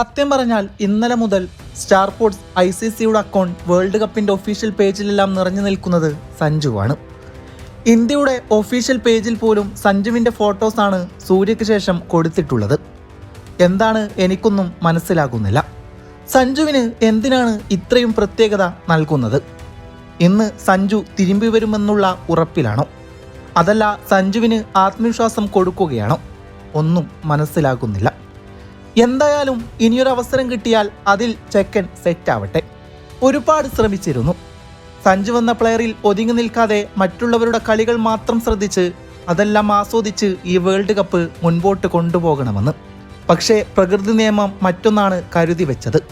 സത്യം പറഞ്ഞാൽ ഇന്നലെ മുതൽ സ്റ്റാർ സ്പോർട്സ് ഐ സി സിയുടെ അക്കൗണ്ട് വേൾഡ് കപ്പിന്റെ ഒഫീഷ്യൽ പേജിലെല്ലാം നിറഞ്ഞു നിൽക്കുന്നത് സഞ്ജുവാണ്. ഇന്ത്യയുടെ ഒഫീഷ്യൽ പേജിൽ പോലും സഞ്ജുവിന്റെ ഫോട്ടോസാണ് സൂര്യയ്ക്ക് ശേഷം കൊടുത്തിട്ടുള്ളത്. എന്താണ് എനിക്കൊന്നും മനസ്സിലാകുന്നില്ല. സഞ്ജുവിന് എന്തിനാണ് ഇത്രയും പ്രത്യേകത നൽകുന്നത്? ഇന്ന് സഞ്ജു തിരുമ്പി വരുമെന്നുള്ള ഉറപ്പിലാണോ? അതല്ല സഞ്ജുവിന് ആത്മവിശ്വാസം കൊടുക്കുകയാണോ? ഒന്നും മനസ്സിലാകുന്നില്ല. എന്തായാലും ഇനിയൊരു അവസരം കിട്ടിയാൽ അതിൽ ചെക്കൻ സെറ്റ് ആവട്ടെ ഒരുപാട് ശ്രമിച്ചിരുന്നു. സഞ്ജു എന്ന പ്ലെയറിൽ ഒതുങ്ങി നിൽക്കാതെ മറ്റുള്ളവരുടെ കളികൾ മാത്രം ശ്രദ്ധിച്ച് അതെല്ലാം ആസ്വദിച്ച് ഈ വേൾഡ് കപ്പ് മുൻപോട്ട് കൊണ്ടുപോകണമെന്ന്. പക്ഷേ പ്രകൃതി നിയമം മറ്റൊന്നാണ് കരുതി വെച്ചത്.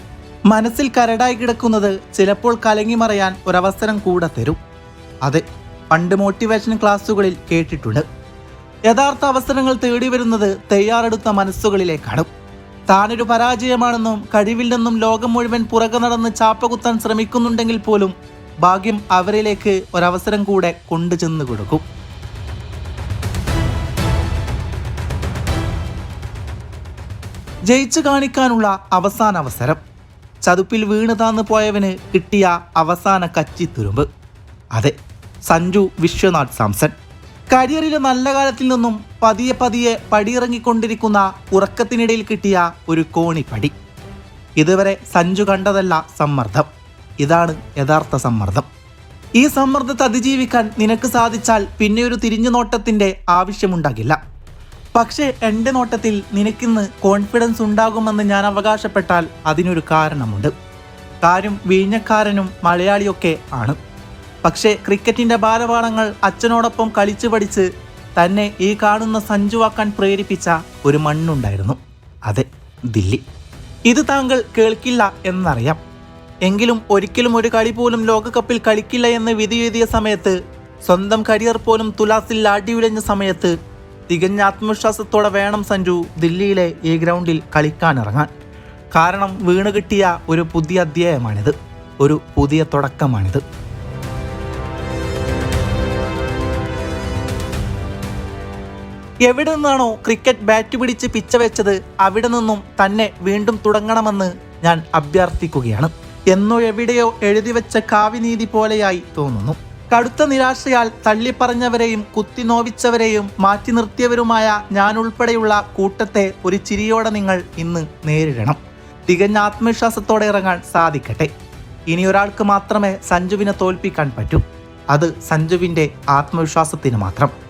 മനസ്സിൽ കരടായി കിടക്കുന്നത് ചിലപ്പോൾ കലങ്ങി മറയാൻ ഒരവസരം കൂടെ തരും. അതെ പണ്ട് മോട്ടിവേഷൻ ക്ലാസ്സുകളിൽ കേട്ടിട്ടുണ്ട്. യഥാർത്ഥ അവസരങ്ങൾ തേടി വരുന്നത് തയ്യാറെടുത്ത മനസ്സുകളിലേക്കാണ്. താനൊരു പരാജയമാണെന്നും കഴിവില്ലെന്നും ലോകം മുഴുവൻ പുറകെ നടന്ന് ചാപ്പകുത്താൻ ശ്രമിക്കുന്നുണ്ടെങ്കിൽ പോലും ഭാഗ്യം അവരിലേക്ക് ഒരവസരം കൂടെ കൊണ്ടുചെന്ന് കൊടുക്കും. ജയിച്ചു കാണിക്കാനുള്ള അവസാന അവസരം. ചതുപ്പിൽ വീണ് താന്ന് പോയവന് കിട്ടിയ അവസാന കച്ചിത്തുരുമ്പ് അതെ സഞ്ജു വിശ്വനാഥ് സാംസൺ. കരിയറിലെ നല്ല കാലത്തിൽ നിന്നും പതിയെ പതിയെ പടിയിറങ്ങിക്കൊണ്ടിരിക്കുന്ന ഉറക്കത്തിനിടയിൽ കിട്ടിയ ഒരു കോണിപ്പടി. ഇതുവരെ സഞ്ജു കണ്ടതല്ല സമ്മർദ്ദം. ഇതാണ് യഥാർത്ഥ സമ്മർദ്ദം. ഈ സമ്മർദ്ദത്തെ അതിജീവിക്കാൻ നിനക്ക് സാധിച്ചാൽ പിന്നെ ഒരു തിരിഞ്ഞു നോട്ടത്തിന്റെ ആവശ്യമുണ്ടാകില്ല. പക്ഷേ എന്റെ നോട്ടത്തിൽ നിനക്കിന്ന് കോൺഫിഡൻസ് ഉണ്ടാകുമെന്ന് ഞാൻ അവകാശപ്പെട്ടാൽ അതിനൊരു കാരണമുണ്ട്. കാര്യം വീഞ്ഞക്കാരനും മലയാളിയൊക്കെ ആണ്. പക്ഷേ ക്രിക്കറ്റിന്റെ ബാലപാഠങ്ങൾ അച്ഛനോടൊപ്പം കളിച്ചു പഠിച്ച് തന്നെ ഈ കാണുന്ന സഞ്ജുവാക്കാൻ പ്രേരിപ്പിച്ച ഒരു മണ്ണുണ്ടായിരുന്നു. അതെ ദില്ലി. ഇത് താങ്കൾ കേൾക്കില്ല എന്നറിയാം. എങ്കിലും ഒരിക്കലും ഒരു കളി പോലും ലോകകപ്പിൽ കളിക്കില്ല എന്ന് വിധി എഴുതിയ സമയത്ത് സ്വന്തം കരിയർ പോലും തുലാസിൽ ആടിയുലഞ്ഞ സമയത്ത് തികഞ്ഞ ആത്മവിശ്വാസത്തോടെ വേണം സഞ്ജു ദില്ലിയിലെ ഈ ഗ്രൗണ്ടിൽ കളിക്കാനിറങ്ങാൻ. കാരണം വീണ് കിട്ടിയ ഒരു പുതിയ അധ്യായമാണിത്. ഒരു പുതിയ തുടക്കമാണിത്. എവിടെ നിന്നാണോ ക്രിക്കറ്റ് ബാറ്റ് പിടിച്ച് പിച്ച വെച്ചത് അവിടെ നിന്നും തന്നെ വീണ്ടും തുടങ്ങണമെന്ന് ഞാൻ അഭ്യർത്ഥിക്കുകയാണ്. എന്നോ എവിടെയോ എഴുതി വെച്ച കാവ്യനീതി പോലെയായി തോന്നുന്നു. കടുത്ത നിരാശയാൽ തള്ളിപ്പറഞ്ഞവരെയും കുത്തിനോവിച്ചവരെയും മാറ്റി നിർത്തിയവരുമായ ഞാൻ ഉൾപ്പെടെയുള്ള കൂട്ടത്തെ ഒരു ചിരിയോടെ നിങ്ങൾ ഇന്ന് നേരിടണം. തികഞ്ഞ ആത്മവിശ്വാസത്തോടെ ഇറങ്ങാൻ സാധിക്കട്ടെ. ഇനി ഒരാൾക്ക് മാത്രമേ സഞ്ജുവിനെ തോൽപ്പിക്കാൻ പറ്റൂ. അത് സഞ്ജുവിന്റെ ആത്മവിശ്വാസത്തിന് മാത്രം.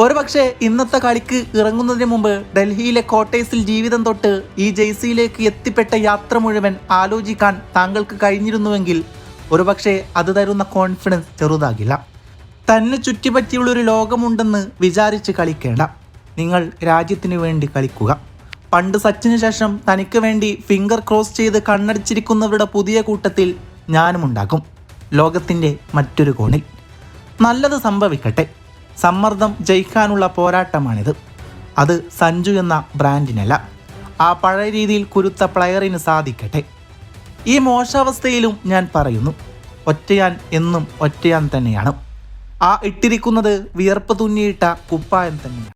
ഒരുപക്ഷെ ഇന്നത്തെ കളിക്ക് ഇറങ്ങുന്നതിന് മുമ്പ് ഡൽഹിയിലെ കോട്ടേഴ്സിൽ ജീവിതം തൊട്ട് ഈ ജെയ്സിയിലേക്ക് എത്തിപ്പെട്ട യാത്ര മുഴുവൻ ആലോചിക്കാൻ താങ്കൾക്ക് കഴിഞ്ഞിരുന്നുവെങ്കിൽ ഒരുപക്ഷെ അത് തരുന്ന കോൺഫിഡൻസ് ചെറുതാകില്ല. തന്നെ ചുറ്റിപ്പറ്റിയുള്ളൊരു ലോകമുണ്ടെന്ന് വിചാരിച്ച് കളിക്കേണ്ട. നിങ്ങൾ രാജ്യത്തിന് വേണ്ടി കളിക്കുക. പണ്ട് സച്ചിന് ശേഷം തനിക്ക് വേണ്ടി ഫിംഗർ ക്രോസ് ചെയ്ത് കണ്ണടിച്ചിരിക്കുന്നവരുടെ പുതിയ കൂട്ടത്തിൽ ഞാനും ഉണ്ടാകും ലോകത്തിന്റെ മറ്റൊരു കോണിൽ. നല്ലത് സംഭവിക്കട്ടെ. സമ്മർദ്ദം ജയിക്കാനുള്ള പോരാട്ടമാണിത്. അത് സഞ്ജു എന്ന ബ്രാൻഡിനല്ല. ആ പഴയ രീതിയിൽ കുരുത്ത പ്ലെയറിന് സാധിക്കട്ടെ. ഈ മോശാവസ്ഥയിലും ഞാൻ പറയുന്നു. ഒറ്റയാൻ എന്നും ഒറ്റയാൻ തന്നെയാണ്. ആ ഇട്ടിരിക്കുന്നത് വിയർപ്പ് തുന്നിയിട്ട കുപ്പായം തന്നെയാണ്.